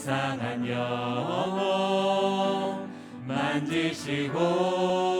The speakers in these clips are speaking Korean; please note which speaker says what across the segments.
Speaker 1: 내 상한 영혼 만지시고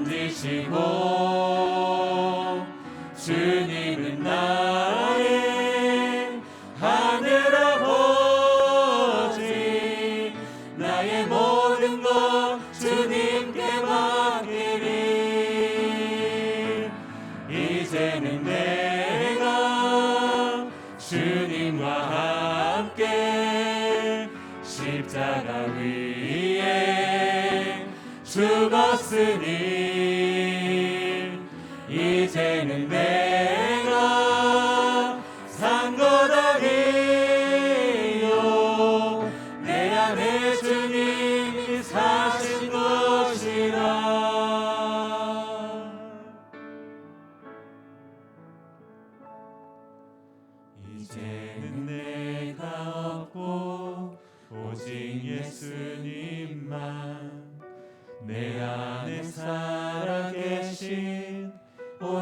Speaker 1: 만지시고 주님은 나의 하늘 아버지 나의 모든 것 주님께 맡기리. 이제는 내가 주님과 함께 십자가 위에 죽었으니 이제